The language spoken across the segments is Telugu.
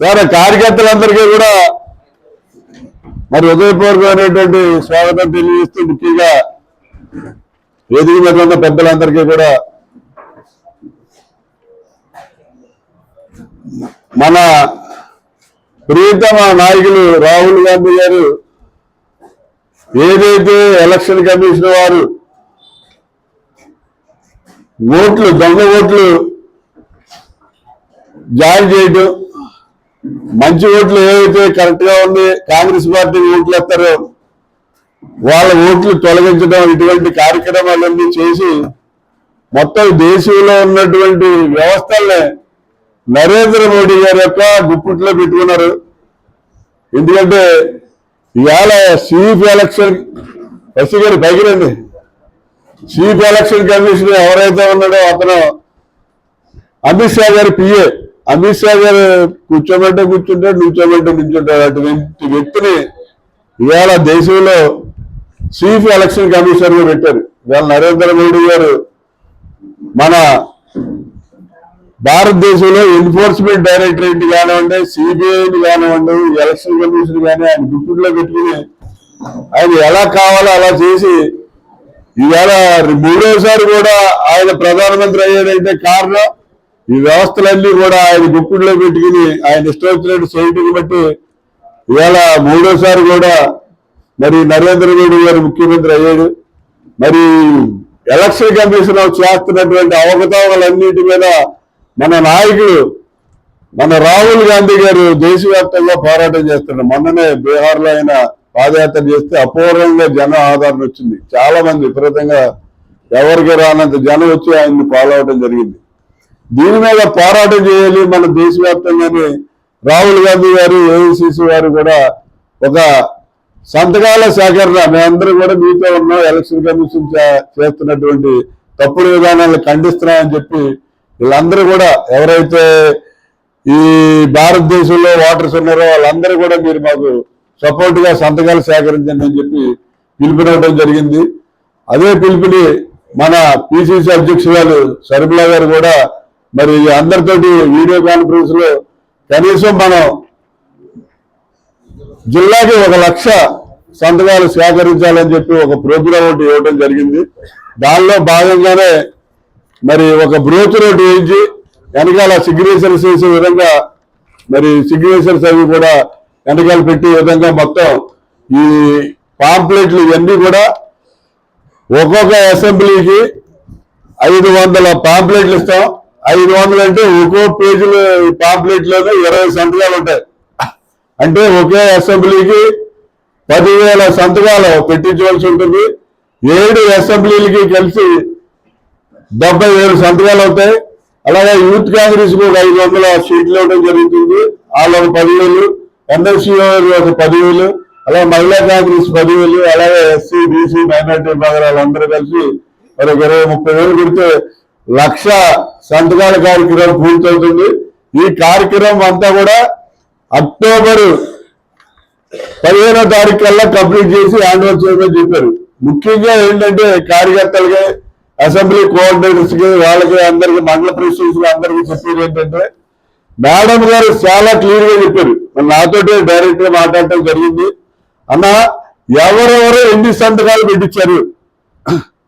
సరే కార్యకర్తలందరికీ కూడా మరి హృదయపూర్వకమైనటువంటి స్వాగతం తెలియజేస్తూ ముఖ్యంగా వేదిక మీద ఉన్న పెద్దలందరికీ కూడా మన ప్రియతమ నాయకులు రాహుల్ గాంధీ గారు ఏదైతే ఎలక్షన్ కమిషన్ వారు ఓట్లు దొంగ ఓట్లు జాయిన్ చేయడం మంచి ఓట్లు ఏవైతే కరెక్ట్గా ఉంది కాంగ్రెస్ పార్టీ ఓట్లు వేస్తారో వాళ్ళ ఓట్లు తొలగించడం ఇటువంటి కార్యక్రమాలన్నీ చేసి మొత్తం దేశంలో ఉన్నటువంటి వ్యవస్థల్ని నరేంద్ర మోడీ గారి యొక్క గుప్పిట్లో పెట్టుకున్నారు. ఎందుకంటే ఇవాళ చీఫ్ ఎలక్షన్ ఎస్సీ గారు పైకి రండి చీఫ్ ఎలక్షన్ కమిషన్ ఎవరైతే ఉన్నాడో అతను అమిత్ షా గారి పిఏ అమిత్ షా గారు కూర్చోబెట్టే కూర్చుంటాడు నిల్చోబెట్టే నిల్చుంటాడు అటువంటి వ్యక్తిని ఇవాళ దేశంలో చీఫ్ ఎలక్షన్ కమిషనర్గా పెట్టారు. ఇవాళ నరేంద్ర మోడీ గారు మన భారతదేశంలో ఎన్ఫోర్స్మెంట్ డైరెక్టరేట్ కానివ్వండి సిబిఐని కానివ్వండి ఎలక్షన్ కమిషన్ కానీ ఆయన గుర్తుల్లో పెట్టుకుని ఆయన ఎలా కావాలో అలా చేసి ఇవాళ మూడోసారి కూడా ఆయన ప్రధానమంత్రి అయ్యాడంటే కారణం ఈ వ్యవస్థలన్నీ కూడా ఆయన గుప్పిడిలో పెట్టుకుని ఆయన ఇష్టం వచ్చినట్టు చేయటం బట్టి ఇవాళ మూడోసారి కూడా మరి నరేంద్ర మోడీ గారు ముఖ్యమంత్రి అయ్యాడు. మరి ఎలక్షన్ కమిషన్ చేస్తున్నటువంటి అవకతవకలన్నిటి మీద మన నాయకుడు మన రాహుల్ గాంధీ గారు దేశవ్యాప్తంగా పోరాటం చేస్తున్నారు. మొన్ననే బీహార్లో ఆయన పాదయాత్ర చేస్తే అపూర్వంగా జన ఆదరణ వచ్చింది. చాలా మంది విపరీతంగా ఎవరికి రానంత జనం వచ్చి ఆయన్ని ఫాలో అవడం జరిగింది. దీని మీద పోరాటం చేయాలి మన దేశవ్యాప్తంగానే. రాహుల్ గాంధీ గారు ఏఐసిసి వారు కూడా ఒక సంతకాల సేకరణ. మేమందరం కూడా మీతో ఉన్నాం. ఎలక్షన్ కమిషన్ చేస్తున్నటువంటి తప్పుడు విధానాలను ఖండిస్తున్నామని చెప్పి వీళ్ళందరూ కూడా ఎవరైతే ఈ భారతదేశంలో ఓటర్స్ ఉన్నారో వాళ్ళందరూ కూడా మీరు మాకు సపోర్ట్గా సంతకాలు సేకరించండి అని చెప్పి పిలుపునివ్వడం జరిగింది. అదే పిలుపుని మన పిసిసి అధ్యక్షురాలు సరిమిలా గారు కూడా మరి అందరితోటి వీడియో కాన్ఫరెన్స్లో కనీసం మనం జిల్లాకి ఒక లక్ష సంతకాలు సేకరించాలని చెప్పి ఒక ప్రోగ్రాం ఒకటి ఇవ్వడం జరిగింది. దానిలో భాగంగానే మరి ఒక బ్రోత్ రోడ్ వేయించి వెనకాల సిగ్నేచర్స్ చేసే విధంగా మరి సిగ్నేచర్స్ అవి కూడా వెనకాల పెట్టే విధంగా మొత్తం ఈ పాంప్లెట్లు ఇవన్నీ కూడా ఒక్కొక్క అసెంబ్లీకి ఐదు వందల పాంప్లెట్లు ఇస్తాం. ఐదు వందలు అంటే ఒక్కో పేజీలో ఈ పాంప్లెట్లోనే ఇరవై సంతకాలు ఉంటాయి. అంటే ఒకే అసెంబ్లీకి పదివేల సంతకాలు పెట్టించవలసి ఉంటుంది. ఏడు అసెంబ్లీలకి కలిసి డెబ్బై వేలు సంతకాలు అవుతాయి. అలాగే యూత్ కాంగ్రెస్కు ఐదు వందల సీట్లు ఇవ్వడం జరుగుతుంది. వాళ్ళు పదివేలు ఎన్ఎస్సీ ఒక పదివేలు అలాగే మహిళా కాంగ్రెస్ పదివేలు అలాగే ఎస్సీ బీసీ మైనార్టీ విభాగాలు అందరూ కలిసి మరి ఒక ఇరవై ముప్పై వేలు పెడితే లక్ష సంతకాల కార్యక్రమం పూర్తవుతుంది. ఈ కార్యక్రమం అంతా కూడా అక్టోబర్ పదిహేనో తారీఖు కల్లా కంప్లీట్ చేసి హ్యాండ్ ఓవర్ చేయమని చెప్పారు. ముఖ్యంగా ఏంటంటే కార్యకర్తలకి అసెంబ్లీ కోఆర్డినేటర్స్కి వాళ్ళకి అందరికి మండల ప్రెసిడెంట్స్ అందరికి చెప్పేది ఏంటంటే మేడం గారు చాలా క్లియర్గా చెప్పారు. మరి నాతోటి డైరెక్ట్గా మాట్లాడటం జరిగింది. అన్న ఎవరెవరు ఎన్ని సంతకాలు పెట్టించారు?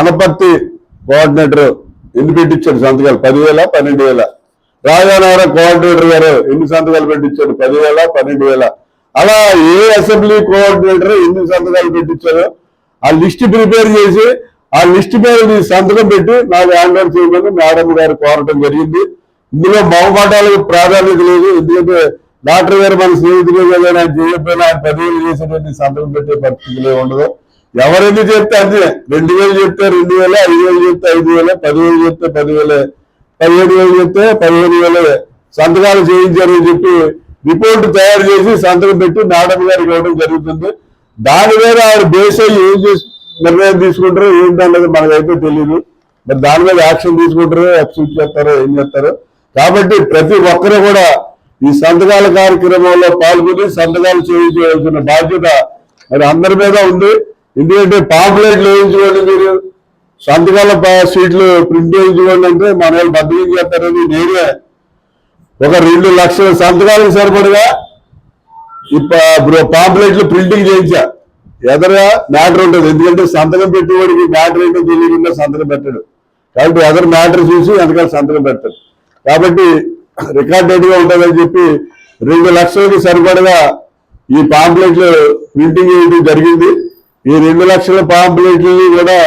అనపర్తి కోఆర్డినేటర్ ఎన్ని పెట్టించాడు సంతకాలు? పదివేల? పన్నెండు వేల రాజానగరం కోఆర్డినేటర్ గారు ఎన్ని సంతకాలు పెట్టించాడు పదివేల? పన్నెండు వేల అలా ఏ అసెంబ్లీ కోఆర్డినేటర్ ఎన్ని సంతకాలు పెట్టించారో ఆ లిస్ట్ ప్రిపేర్ చేసి ఆ లిస్ట్ మీద నీ సంతకం పెట్టి నాకు హ్యాండ్ చేయమని మేడం గారు కోరటం జరిగింది. ఇందులో మొహమాటాలకు ప్రాధాన్యత లేదు. ఎందుకంటే డాక్టర్ గారు మన స్నేహితులు కదా ఆయన చేయకపోయినా ఆయన పదివేలు చేసేటువంటి సంతకం పెట్టే పరిస్థితులు ఉండదు. ఎవరెన్ని చెప్తే అంతే రెండు వేలు చెప్తే రెండు వేల ఐదు వేలు చెప్తే ఐదు వేల పదివేలు చెప్తే పదివేలే పదిహేడు వేలు చెప్తే పదిహేను వేలే. సంతకాలు చేయించారని చెప్పి రిపోర్ట్ తయారు చేసి సంతకం పెట్టి మేడం గారికి ఇవ్వడం జరుగుతుంది. దాని మీద ఆవిడ బేస్ అయ్యి ఏం చేసి నిర్ణయం తీసుకుంటారో ఏంటన్నది మనకైతే తెలియదు మరి దాని మీద యాక్షన్ తీసుకుంటారో ఎక్స్క్యూట్ చేస్తారో ఏం చేస్తారో. కాబట్టి ప్రతి ఒక్కరు కూడా ఈ సంతకాల కార్యక్రమంలో పాల్గొని సంతకాలు చేయించవలసిన బాధ్యత మరి అందరి మీద ఉంది. ఎందుకంటే పాంప్లెట్లు వేయించుకోండి మీరు. సంతకాల సీట్లు ప్రింట్ చేయించుకోండి అంటే మన వాళ్ళు బద్దకం చేస్తారని నేనే. ఒక రెండు లక్షల సంతకాలకు సరిపడగా ఇప్పుడు పాంప్లెట్లు ప్రింటింగ్ చేయించా. ఎదరగా మ్యాటర్ ఉంటుంది. ఎందుకంటే సంతకం పెట్టేవాడికి మ్యాటర్ ఏంటో తెలియకుండా సంతకం పెట్టడు. కాబట్టి ఎదర్ మ్యాటర్ చూసి అందుకని సంతకం పెట్టాడు. కాబట్టి రికార్డెడ్గా ఉంటుందని చెప్పి రెండు లక్షలకి సరిపడగా ఈ పాంప్లెట్లు ప్రింటింగ్ చేయడం జరిగింది. ఈ రెండు లక్షల పాంప్లెట్లని కూడా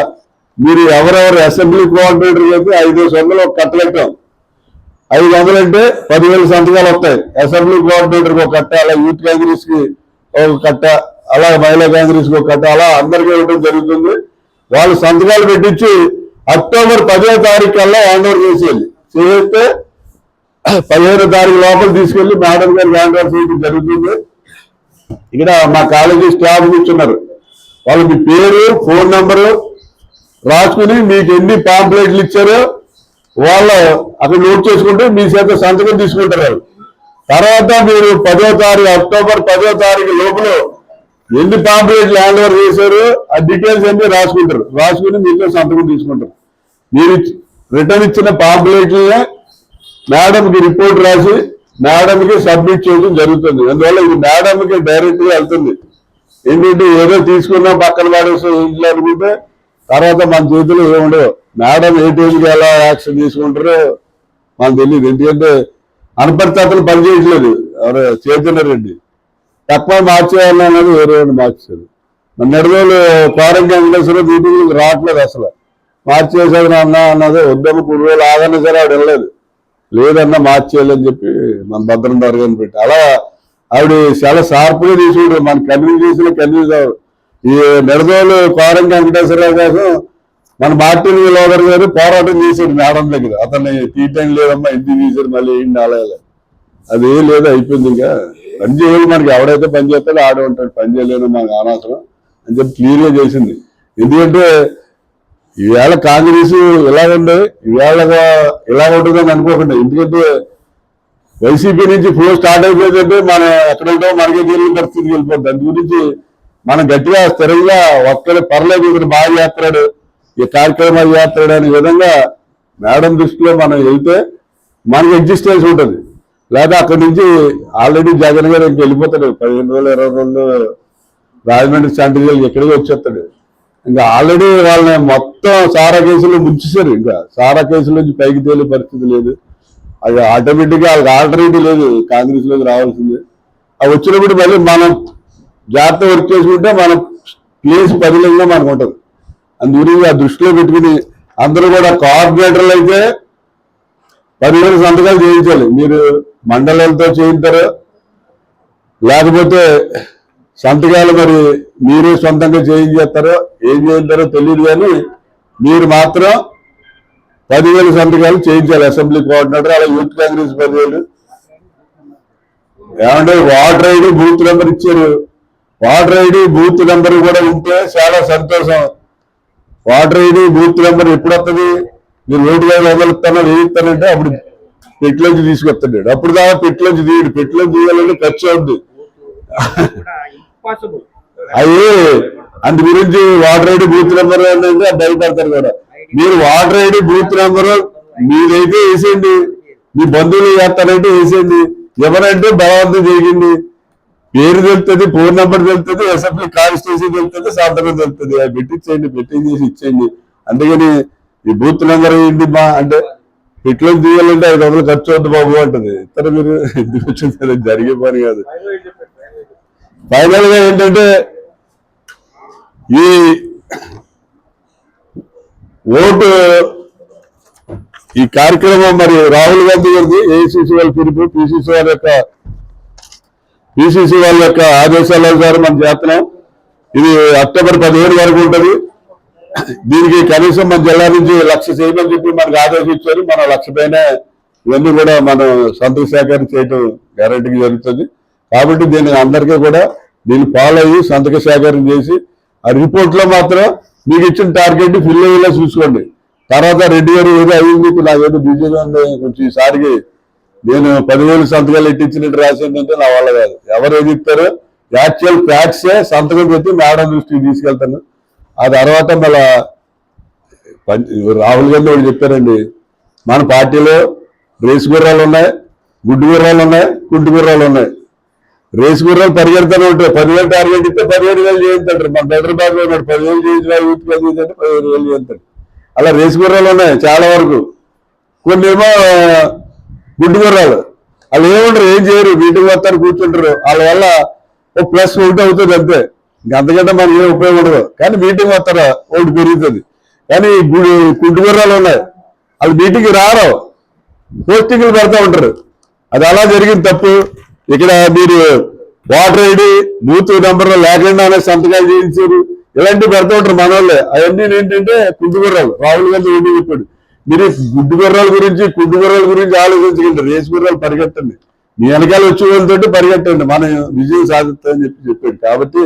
మీరు ఎవరెవరు అసెంబ్లీ కోఆర్డినేటర్ చెప్పి ఐదు వందలు ఒక కట్టలెట్టాం ఐదు వందలు అంటే పదివేల సంతకాలు వస్తాయి. అసెంబ్లీ కోఆర్డినేటర్కి ఒక కట్ట అలా యూత్ కాంగ్రెస్కి ఒక కట్ట అలా మహిళా కాంగ్రెస్కి ఒక కట్ట అలా అందరికీ ఇవ్వడం జరుగుతుంది. వాళ్ళు సంతకాలు పెట్టించి అక్టోబర్ పదో తారీఖు కల్లా హ్యాండ్ ఓవర్ చేసేయాలి. చేస్తే పదిహేను తారీఖు లోపల తీసుకెళ్ళి మేడం గారు హ్యాండ్ ఓవర్ చేయడం జరుగుతుంది. ఇక్కడ మా కాలేజీ స్టాఫ్ కూర్చున్నారు. వాళ్ళు మీ పేరు ఫోన్ నంబరు రాసుకుని మీకు ఎన్ని పాంప్లెట్లు ఇచ్చారో వాళ్ళు అక్కడ నోట్ చేసుకుంటే మీ చేత సంతకం తీసుకుంటారు. తర్వాత మీరు పదో తారీఖు అక్టోబర్ పదో తారీఖు లోపల ఎన్ని పాంప్లెట్లు హ్యాండ్ ఓవర్ చేశారు ఆ డీటెయిల్స్ అన్ని రాసుకుంటారు. రాసుకుని మీతో సంతకం తీసుకుంటారు. మీరు రిటర్న్ ఇచ్చిన పాంప్లెట్లనే మేడంకి రిపోర్ట్ రాసి మేడంకి సబ్మిట్ చేయడం జరుగుతుంది. అందువల్ల ఇది మేడంకి డైరెక్ట్గా వెళ్తుంది. ఏంటంటే ఏదో తీసుకున్నా పక్కన పడేసి ఇంట్లో అనుకుంటే తర్వాత మన చేతిలో ఏముండవు మేడం ఏ టైంకి ఎలా యాక్షన్ తీసుకుంటారో మనకు తెలియదు ఎందుకంటే అనపరితలు పనిచేయట్లేదు ఎవరు చైతన్య రెడ్డి తక్కువ మార్చేయాలన్నది వేరే వాడిని మార్చారు మన నెడవేలు కోరం వెంకటేశ్వర మీటింగ్ రావట్లేదు అసలు. మార్చేసాను అన్న అన్నది వద్దమ్మ కొన్ని రోజులు ఆగన్నా సరే ఆవిడ వెళ్ళలేదు. లేదన్నా మార్చేయాలని చెప్పి మన భద్రం దొరకని పెట్టి. అలా ఆవిడ చాలా షార్ప్గా తీసుకుంటారు మన కన్విన్స్ చేసిన కన్విన్స్ అవ్వరు ఈ మెడదోలు కోరం వెంకటేశ్వరరావు కోసం మన మార్టిన్ లోదర్ గారు పోరాటం చేశాడు మేడం దగ్గర. అతన్ని తీయటం లేదమ్మా ఇంటికి తీసాడు మళ్ళీ ఏంటి ఆలయాలు. అది ఏం లేదు అయిపోయింది ఇంకా. పని చేయాలి మనకి. ఎవడైతే పని చేస్తాడో ఆడే ఉంటాడు. పని చేయలేదు మనకు అనవసరం అని చెప్పి క్లియర్గా చేసింది. ఎందుకంటే ఈవేళ కాంగ్రెస్ ఇలాగండి ఈవేళ ఇలా ఉంటుందని అనుకోకుండా. ఎందుకంటే వైసీపీ నుంచి ఫ్లో స్టార్ట్ అయిపోయిందంటే మనం ఎక్కడ ఉంటామో మనకే తెలియని పరిస్థితికి వెళ్ళిపోతుంది దాని గురించి మనం గట్టిగా స్థిరంగా ఒక్కడే పర్లేదు ఇక్కడ బాగా చేస్తాడు ఈ కార్యక్రమాలు చేస్తాడు అనే విధంగా మేడం దృష్టిలో మనం వెళ్తే మనకి ఎగ్జిస్టెన్స్ ఉంటుంది. లేదా అక్కడి నుంచి ఆల్రెడీ జగన్ గారు ఇంక వెళ్ళిపోతాడు. పదిహేను రోజులు ఇరవై రోజులు రాజమండ్రి సెంట్రల్ ఎక్కడికి వచ్చేస్తాడు. ఇంకా ఆల్రెడీ వాళ్ళని మొత్తం సారా కేసులు ముంచేశారు. ఇంకా సారా కేసుల నుంచి పైకి తేలే పరిస్థితి లేదు. అది ఆటోమేటిక్గా వాళ్ళకి ఆల్టర్నేటివ్ లేదు కాంగ్రెస్లోకి రావాల్సిందే. అవి వచ్చినప్పుడు మళ్ళీ మనం జాగ్రత్త వర్క్ చేసుకుంటే మన ప్లేస్ పదిలంగా మనకు ఉంటుంది. అందుగురించి ఆ దృష్టిలో పెట్టుకుని అందరూ కూడా కోఆర్డినేటర్లు అయితే పదివేల సంతకాలు చేయించాలి. మీరు మండలాలతో చేయించారు? లేకపోతే సంతకాలు మరి మీరే సొంతంగా చేయించేస్తారో ఏం చేయించారో తెలియదు కానీ మీరు మాత్రం పదివేల సంతకాలు చేయించాలి అసెంబ్లీ కోఆర్డినేటర్ అలా యూత్ కాంగ్రెస్ పదివేలు. ఏమంటే వాటర్ ఐడి బూత్ నెంబర్ ఇచ్చారు. వాటర్ ఐడి బూత్ నెంబర్ కూడా ఉంటే చాలా సంతోషం. వాటర్ ఐడి బూత్ నెంబర్ ఎప్పుడు వస్తుంది మీరు రోడ్డు వేల వందలు ఇస్తానో వెయ్యి ఇస్తానంటే అప్పుడు పెట్టులోంచి తీసుకొస్తాడు అప్పుడు దాకా పెట్టులోంచి తీయడు. పెట్టులోంచి తీయాలంటే ఖర్చు అవుద్ది. అవి అందు గురించి వాటర్ ఐడి బూత్ నెంబర్ అనేది భయపడతారు కూడా. మీరు వాటర్ ఐడి బూత్ నెంబర్ మీదైతే వేసేయండి. మీ బంధువులు చేస్తారంటే వేసేయండి. ఎవరంటే బలవంతం చేయండి. పేరు తెలుస్తుంది ఫోన్ నెంబర్ తెలుస్తుంది అసెంబ్లీ కాన్స్టిట్యూషన్ తెలుస్తుంది సంతకం తెలుస్తుంది అది పెట్టించేయండి పెట్టింగ్ చేసి ఇచ్చేయండి. అందుకని ఈ బూత్ నెంబర్ ఏంటి మా అంటే ఇట్లా తీయాలంటే ఐదు వందలు ఖర్చు అవుతుంది బాబు అంటది. ఇతర మీరు ఎందుకు వచ్చింది? జరిగే పని కాదు. ఫైనల్గా ఏంటంటే ఈ ఓటు ఈ కార్యక్రమం మరి రాహుల్ గాంధీ గారిది ఏఐసిసి వాళ్ళ పిలుపు పిసిసి వాళ్ళ యొక్క పిసిసి వాళ్ళ యొక్క ఆదేశాల ద్వారా మనం చేస్తున్నాం. ఇది అక్టోబర్ పదిహేడు వరకు ఉంటుంది. దీనికి కనీసం మన జిల్లా నుంచి లక్ష చేయమని చెప్పి మనకు ఆదేశించారు మన లక్ష పైన ఇవన్నీ కూడా మనం సంతృప్తి సేకరణ చేయడం గ్యారంటీగా జరుగుతుంది. కాబట్టి దీన్ని అందరికీ కూడా దీన్ని ఫాలో అయ్యి సంతక సేకరణ చేసి ఆ రిపోర్ట్లో మాత్రం మీకు ఇచ్చిన టార్గెట్ ఫిల్ అయ్యేలా చూసుకోండి. తర్వాత రెడ్డి గారు ఏదో అయ్యింది ఇప్పుడు నాకేదో బిజీగా ఉంది కొంచెం ఈసారికి నేను పదివేలు సంతకాలు ఎట్టించినట్టు రాసిందంటే నా వల్ల కాదు. ఎవరు ఏది ఇస్తారో యాక్చువల్ ఫ్యాక్ట్సే సంతకం పెట్టి మేడం దృష్టికి తీసుకెళ్తాను. ఆ తర్వాత మళ్ళా రాహుల్ గాంధీ ఒకటి చెప్పారండి మన పార్టీలో రేసు గుర్రాలు ఉన్నాయి గుడ్డు గుర్రాలు ఉన్నాయి కుంటి గుర్రాలు ఉన్నాయి. రేసు గుర్రాలు పరిగెడతానే ఉంటారు. పదివేలు టార్గెట్ ఇస్తే పదిహేడు వేలు చేయించాడు మన హైదరాబాద్లో ఉన్నాడు. పదివేలు చేయించిన యూత్ పది అంటే పదిహేడు వేలు చేయించాడు అలా రేసు గుర్రాలు ఉన్నాయి చాలా వరకు. కొన్ని ఏమో గుడ్డు గుర్రాలు. వాళ్ళు ఏముంటారు ఏం చేయరు. మీటింగ్ వస్తారు కూర్చుంటారు. వాళ్ళ వల్ల ఓ ప్లస్ ఒకటి అవుతుంది అంతే. అంతకంటే మనకి ఏం ఉపయోగం ఉండదు. కానీ మీటింగ్ వస్తారా ఒకటి పెరుగుతుంది. కానీ ఈ గుడ్డు గుర్రాలు ఉన్నాయి. వాళ్ళు మీటింగ్ రారు. పోస్టింగ్లు పెడతా ఉంటారు. అది అలా జరిగింది తప్పు. ఇక్కడ మీరు వాటర్ ఐడి బూత్ నెంబర్ లేకుండానే సంతకాలు చేయించారు. ఇలాంటివి పెడతా ఉంటారు మన వాళ్ళే అవన్నీ ఏంటంటే కుండు గుర్రాలు రాహుల్ గాంధీ ఏంటి చెప్పాడు. మీరు గుడ్డు గుర్రాల గురించి కుండు గుర్రాల గురించి ఆలోచించగలరు రేసు గుర్రాలు పరిగెట్టండి. మీ వెనకాల వచ్చి వాళ్ళతో పరిగెట్టండి. మనం విజయం సాధిస్తామని చెప్పి చెప్పాడు. కాబట్టి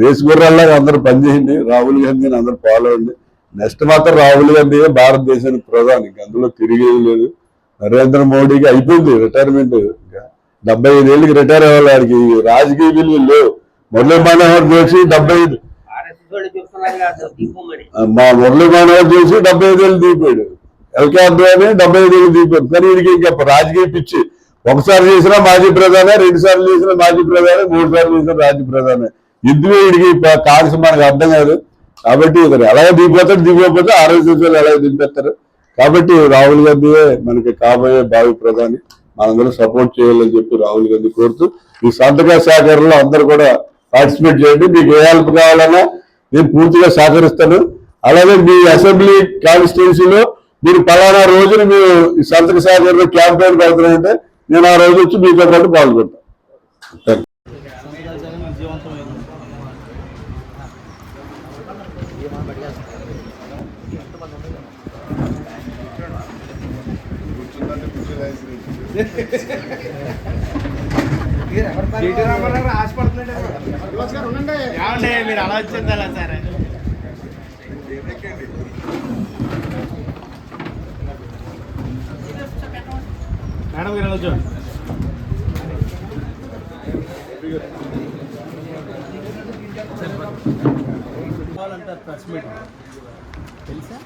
రేసు గుర్రాల్లాగా అందరూ పనిచేయండి. రాహుల్ గాంధీని అందరూ ఫాలో అవ్వండి. నెక్స్ట్ మాత్రం రాహుల్ గాంధీ భారతదేశానికి ప్రధాని? అందులో తిరిగేది లేదు. నరేంద్ర మోడీకి అయిపోయింది రిటైర్మెంట్ డెబ్బై ఐదు ఏళ్ళకి రిటైర్ అవ్వాలి వాడికి. రాజకీయ విలువలు లేవు. మురళీ మనోహర్ జోషి డెబ్బై ఐదు మా మురళీ మనోహర్ జోషి డెబ్బై ఐదు ఏళ్ళు దీపాడు. ఎల్కే అద్వాని డెబ్బై ఐదు ఏళ్ళు దీపాడు. కానీ వీడికి ఇంకా రాజకీయ పిచ్చి. ఒకసారి చేసినా మాజీ ప్రధానే రెండు సార్లు చేసినా మాజీ ప్రధానే మూడు సార్లు చేసినా రాజ్య ప్రధానే. ఎందుకు వీడికి కాల్సి మనకు అర్థం కాదు? కాబట్టి ఇతను ఎలాగ దిగిపోతాడు దిగిపోతే వాళ్ళు ఎలాగ దింపేస్తారు? కాబట్టి రాహుల్ గాంధీయే మనకి కాబోయే భావి ప్రధాని. మనందరూ సపోర్ట్ చేయాలని చెప్పి రాహుల్ గాంధీ కోరుతూ ఈ సంతక సేకరణలో అందరూ కూడా పార్టిసిపేట్ చేయండి. మీకు ఏ హెల్ప్ కావాలన్నా నేను పూర్తిగా సహకరిస్తాను. అలాగే మీ అసెంబ్లీ కాన్స్టిట్యున్సీలో మీరు పలానా రోజున మీరు ఈ సంతక సేకరణ క్యాంపెయిన్ పెడుతున్నారంటే నేను ఆ రోజు వచ్చి మీతో పాటు పాల్గొంటాను మీరు అలా వచ్చింది అలా సరే? మేడం గారు వెళ్ళొచ్చు ప్రెస్ మీట్ తెలుసా